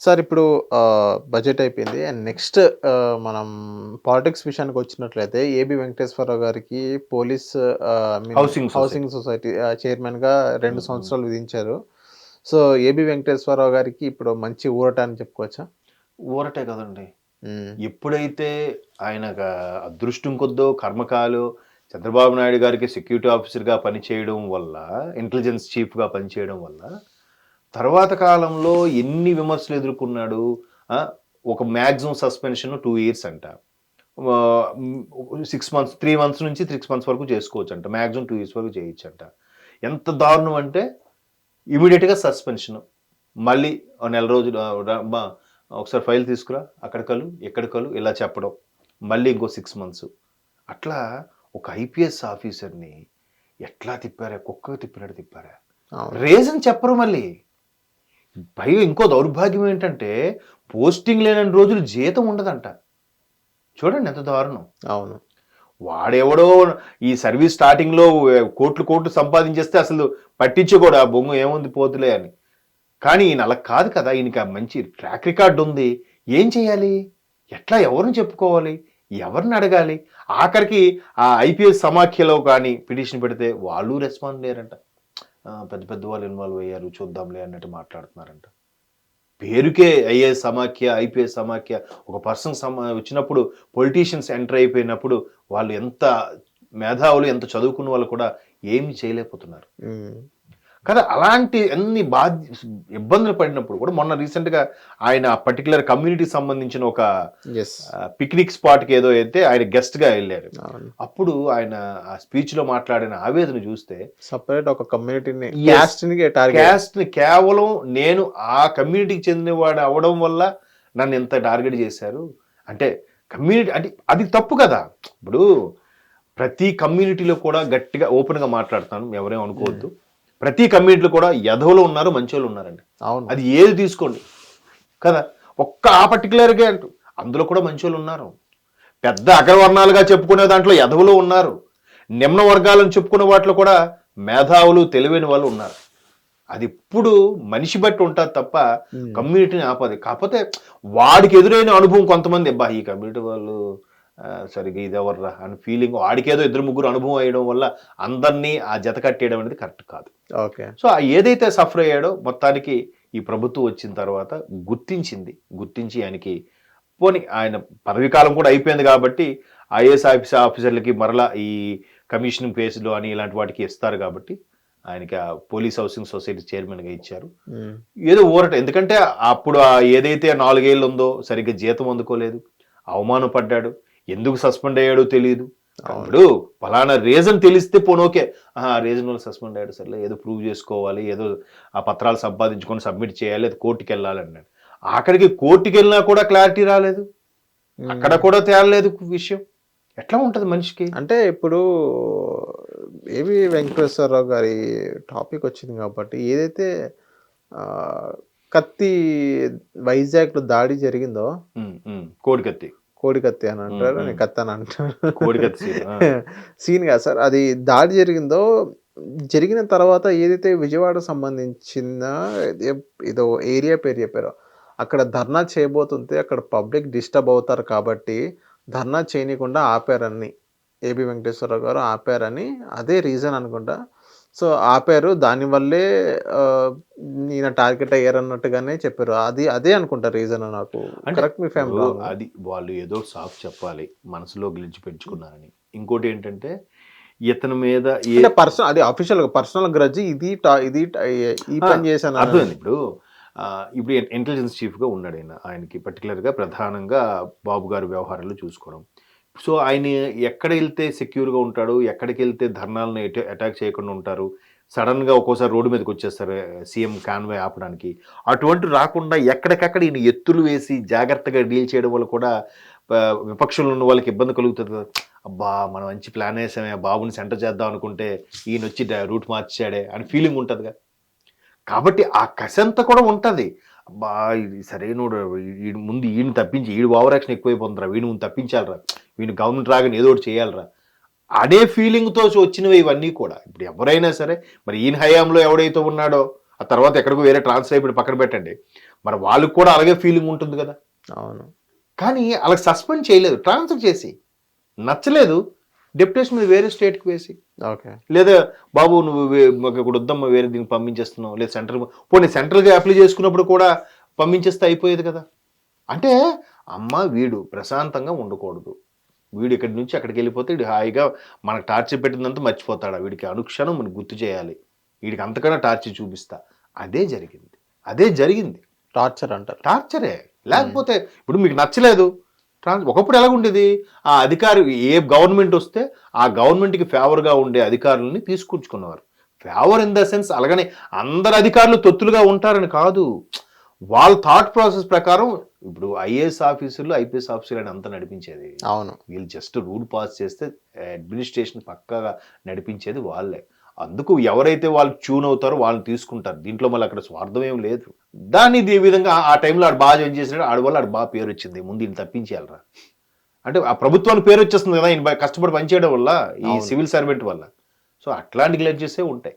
Sir ఇప్పుడు budget అయిపోయింది. And next మనం పాలిటిక్స్ విషయానికి వచ్చినట్లయితే ఏబి వెంకటేశ్వరరావు గారికి పోలీస్ society. Housing society. చైర్మన్గా రెండు సంవత్సరాలు విధించారు. సో ఏబి వెంకటేశ్వరరావు గారికి ఇప్పుడు మంచి ఊరట అని చెప్పుకోవచ్చా? ఊరటే కదండి. ఎప్పుడైతే ఆయన అదృష్టం కొద్దో కర్మకాలు చంద్రబాబు నాయుడు గారికి సెక్యూరిటీ ఆఫీసర్గా పనిచేయడం వల్ల ఇంటెలిజెన్స్ చీఫ్గా పనిచేయడం వల్ల తర్వాత కాలంలో ఎన్ని విమర్శలు ఎదుర్కొన్నాడు? ఒక మ్యాక్సిమం సస్పెన్షన్ టూ ఇయర్స్ అంట. సిక్స్ మంత్స్ త్రీ మంత్స్ నుంచి సిక్స్ మంత్స్ వరకు చేసుకోవచ్చు అంట మ్యాక్సిమం టూ ఇయర్స్ వరకు చేయొచ్చు అంట ఎంత దారుణం అంటే ఇమీడియట్గా సస్పెన్షన్. మళ్ళీ నెల రోజులు ఒకసారి ఫైల్ తీసుకురా. అక్కడ కలు ఎక్కడ కలు ఇలా చెప్పడం. మళ్ళీ ఇంకో సిక్స్ మంత్స్ అట్లా ఒక ఐపీఎస్ ఆఫీసర్ని ఎట్లా తిప్పారా? కుక్క తిప్పినట్టు తిప్పారా. రీజన్ చెప్పరు మళ్ళీ. పైగా ఇంకో దౌర్భాగ్యం ఏంటంటే పోస్టింగ్ లేని రోజులు జీతం ఉండదంట. చూడండి ఎంత దారుణం. అవును. వాడెవడో ఈ సర్వీస్ స్టార్టింగ్లో కోట్లు కోట్లు సంపాదించేస్తే అసలు పట్టించుకోడు ఆ బొంగు ఏముంది పోతులే అని. కానీ ఈయన అలా కాదు కదా ఈయనకి ఆ మంచి ట్రాక్ రికార్డు ఉంది. ఏం చేయాలి? ఎట్లా ఎవరిని చెప్పుకోవాలి? ఎవరిని అడగాలి? ఆఖరికి ఆ ఐపీఎస్ సమాఖ్యలో కానీ పిటిషన్ పెడితే వాళ్ళు రెస్పాన్స్ లేరంట. పెద్ద పెద్ద వాళ్ళు ఇన్వాల్వ్ అయ్యారు చూద్దాంలే అన్నట్టు మాట్లాడుతున్నారంట. పేరుకే ఐఏఎస్ సమాఖ్య ఐపీఎస్ సమాఖ్య ఒక పర్సన్ సమా వచ్చినప్పుడు పొలిటీషియన్స్ ఎంటర్ అయిపోయినప్పుడు వాళ్ళు ఎంత మేధావులు ఎంత చదువుకున్న వాళ్ళు కూడా ఏమి చేయలేకపోతున్నారు. కదా అలాంటి అన్ని బాధ్య ఇబ్బందులు పడినప్పుడు కూడా మొన్న రీసెంట్గా ఆయన పర్టికులర్ కమ్యూనిటీకి సంబంధించిన ఒక పిక్నిక్ స్పాట్కి ఏదో అయితే ఆయన గెస్ట్గా వెళ్ళారు. అప్పుడు ఆయన ఆ స్పీచ్లో మాట్లాడిన ఆవేదన చూస్తే సపరేట్ ఒక కమ్యూనిటీని Yes. క్యాస్ట్ని టార్గెట్ క్యాస్ట్ని కేవలం నేను ఆ కమ్యూనిటీకి చెందినవాడు అవడం వల్ల నన్ను ఎంత టార్గెట్ చేశారు. అంటే కమ్యూనిటీ అంటే అది తప్పు కదా. ఇప్పుడు ప్రతి కమ్యూనిటీలో కూడా గట్టిగా ఓపెన్గా మాట్లాడతాను ఎవరేం అనుకోవద్దు. ప్రతి కమ్యూనిటీలో కూడా యధవులు ఉన్నారు మంచోళ్ళు ఉన్నారండి. అవును. అది ఏది తీసుకోండి. కదా? ఒక్క ఆ పర్టికులర్గా అంటూ. అందులో కూడా మంచోళ్ళు ఉన్నారు. పెద్ద అగ్రవర్ణాలుగా చెప్పుకునే దాంట్లో యధవులు ఉన్నారు. నిమ్న వర్గాలను చెప్పుకునే వాటిలో కూడా మేధావులు తెలివైన వాళ్ళు ఉన్నారు. అది ఇప్పుడు మనిషి బట్టి ఉంటుంది తప్ప. కమ్యూనిటీని ఆపది. కాకపోతే వాడికి ఎదురైన అనుభవం కొంతమంది అబ్బా ఈ కమ్యూనిటీ వాళ్ళు సరిగ్గా ఇది ఎవర్రా అని ఫీలింగ్ వాడికి ఏదో ఇద్దరు ముగ్గురు అనుభవం అయ్యడం వల్ల అందరినీ ఆ జత కట్టేయడం అనేది కరెక్ట్ కాదు. ఓకే. సో ఏదైతే సఫర్ అయ్యాడో మొత్తానికి ఈ ప్రభుత్వం వచ్చిన తర్వాత గుర్తించింది. గుర్తించి ఆయనకి పోనీ ఆయన పదవి కాలం కూడా అయిపోయింది కాబట్టి ఐఏఎస్ ఆఫీస్ ఆఫీసర్లకి మరలా ఈ కమిషనింగ్ ఫేస్లో అని ఇలాంటి వాటికి ఇస్తారు కాబట్టి ఆయనకి ఆ పోలీస్ హౌసింగ్ సొసైటీ చైర్మన్గా ఇచ్చారు. ఏదో ఊరట ఎందుకంటే అప్పుడు ఆ ఏదైతే నాలుగేళ్ళు ఉందో సరిగ్గా జీతం అందుకోలేదు అవమానపడ్డాడు ఎందుకు సస్పెండ్ అయ్యాడో తెలియదు అవును. ఇప్పుడు ఫలానా రీజన్ తెలిస్తే పోను ఓకే. ఆ రీజన్ వల్ల సస్పెండ్ అయ్యాడు సర్లే ఏదో ప్రూవ్ చేసుకోవాలి ఏదో ఆ పత్రాలు సంపాదించుకొని సబ్మిట్ చేయాలి అది కోర్టుకి వెళ్ళాలి అన్నాడు ఆఖరికి కోర్టుకి వెళ్ళినా కూడా క్లారిటీ రాలేదు. అక్కడ కూడా తేలలేదు విషయం. ఎట్లా ఉంటది మనిషికి? అంటే ఇప్పుడు ఏవి వెంకటేశ్వరరావు గారి టాపిక్ వచ్చింది కాబట్టి ఏదైతే కత్తి వైజాగ్లో దాడి జరిగిందో ఉమ్, కోడికత్తి కోడి కత్తి అని అంటారు. నేను కత్తి అని అంటారు. సీన్ కాదు సార్ అది దాడి జరిగిందో జరిగిన తర్వాత ఏదైతే విజయవాడ సంబంధించిన ఏదో ఏరియా పేరు చెప్పారో అక్కడ ధర్నా చేయబోతుంటే అక్కడ పబ్లిక్ డిస్టర్బ్ అవుతారు కాబట్టి ధర్నా చేయనీయకుండా ఆపారని ఏబి వెంకటేశ్వరరావు గారు ఆపారని అదే రీజన్ అనుకుంటా సో ఆపారు. దానివల్లే ఆ, ఈయన టార్గెట్ అయ్యారన్నట్టుగానే చెప్పారు. అది అదే అనుకుంటా రీజన్ నాకు. అంటే కరెక్ట్ మీ ఇప్పుడు అది వాళ్ళు ఏదో సాఫ్ చెప్పాలి. మనసులో గిలిచి పెంచుకున్నారని. ఇంకోటి ఏంటంటే ఇతని మీద ఏ అంటే పర్సనల్ అది అఫీషియల్ పర్సనల్ గ్రజ్ ఇది టా- ఇది ట- ఈ పని చేశాను అర్థమైంది. ఇప్పుడు ఇప్పుడు ఇంటెలిజెన్స్ చీఫ్గా ఉన్నాడు ఆయన ఆయనకి పర్టికులర్గా ప్రధానంగా బాబు గారి వ్యవహారాలు చూసుకోవడం. సో ఆయన ఎక్కడ వెళ్తే సెక్యూర్గా ఉంటాడు ఎక్కడికి వెళ్తే ధర్నాలను అటాక్ చేయకుండా ఉంటారు సడన్గా ఒక్కోసారి రోడ్డు మీదకి వచ్చేస్తారు సీఎం కాన్వే ఆపడానికి. అటువంటి రాకుండా ఎక్కడికక్కడ ఈయన ఎత్తులు వేసి జాగ్రత్తగా డీల్ చేయడం వల్ల కూడా విపక్షంలో ఉన్న వాళ్ళకి ఇబ్బంది కలుగుతుంది కదా. అబ్బా మనం మంచి ప్లాన్ వేసామే ఆ బాబుని సెంటర్ చేద్దాం అనుకుంటే ఈయన వచ్చి రూట్ మార్చాడే అని ఫీలింగ్ ఉంటుందిగా కాబట్టి ఆ కసంత కూడా ఉంటుంది. అబ్బా ఇది సరైనోడు ముందు ఈయన తప్పించి ఈడు ఓవరాక్షన్ ఎక్కువైపోతుందిరా వీడిని ముందు తప్పించాలరా. వీడిని గవర్నమెంట్ రాగానే ఏదో ఒకటి చేయాలరా. అనే ఫీలింగ్తో వచ్చినవి ఇవన్నీ కూడా. ఇప్పుడు ఎవరైనా సరే మరి ఈయన హయాంలో ఎవడైతే ఉన్నాడో ఆ తర్వాత ఎక్కడికో వేరే ట్రాన్స్ఫర్ అయిపోయి పక్కన పెట్టండి. మరి వాళ్ళకి కూడా అలాగే ఫీలింగ్ ఉంటుంది కదా. అవును. కానీ అలా సస్పెండ్ చేయలేదు. ట్రాన్స్ఫర్ చేసి. నచ్చలేదు. డెప్యుటేషన్ మీద వేరే స్టేట్కి వేసి. ఓకే. లేదా బాబు నువ్వు ఇక్కడ వద్దమ్మా వేరే దీనికి పంపించేస్తున్నావు. లేదా సెంట్రల్ పోనీ సెంట్రల్గా అప్లై చేసుకున్నప్పుడు కూడా పంపించేస్తే అయిపోయేది కదా. అంటే అమ్మ వీడు ప్రశాంతంగా ఉండకూడదు. వీడు ఇక్కడి నుంచి అక్కడికి వెళ్ళిపోతే వీడు హాయిగా మనకు టార్చర్ పెట్టిందంతా మర్చిపోతాడా. వీడికి అనుక్షణం మనం గుర్తు చేయాలి. వీడికి అంతకన్నా టార్చర్ చూపిస్తా. అదే జరిగింది. అదే జరిగింది. టార్చర్ అంటారు. టార్చరే. లేకపోతే ఇప్పుడు మీకు నచ్చలేదు. ట్రాన్స్ ఒకప్పుడు ఎలాగుండేది? ఆ అధికారి ఏ గవర్నమెంట్ వస్తే ఆ గవర్నమెంట్కి ఫేవర్గా ఉండే అధికారులని తీసుకొచ్చుకున్నవారు. ఫేవర్ ఇన్ ద సెన్స్ అలాగనే అందరు అధికారులు తొత్తులుగా ఉంటారని కాదు. వాళ్ళ థాట్ ప్రాసెస్ ప్రకారం ఇప్పుడు ఐఏఎస్ ఆఫీసర్లు ఐపీఎస్ ఆఫీసర్లు అని అంతా నడిపించేది. అవును. వీళ్ళు జస్ట్ రూల్ పాస్ చేస్తే అడ్మినిస్ట్రేషన్ పక్కాగా నడిపించేది వాళ్ళే. అందుకు ఎవరైతే వాళ్ళు ట్యూన్ అవుతారో వాళ్ళని తీసుకుంటారు. దీంట్లో మళ్ళీ అక్కడ స్వార్థం ఏం లేదు. దాన్ని ఈ విధంగా ఆ- టైంలో ఆడు బాగా జాయిన్ చేసినాడు ఆడ వల్ల ఆడు బాగా పేరు వచ్చింది. ముందు ఈయన తప్పించేయాలరా. అంటే ఆ ప్రభుత్వానికి పేరు వచ్చేస్తుంది కదా ఈయన కష్టపడి పనిచేయడం వల్ల ఈ. సివిల్ సర్వెంట్ వల్ల. సో అట్లాంటి గ్లెడ్జెసే ఉంటాయి.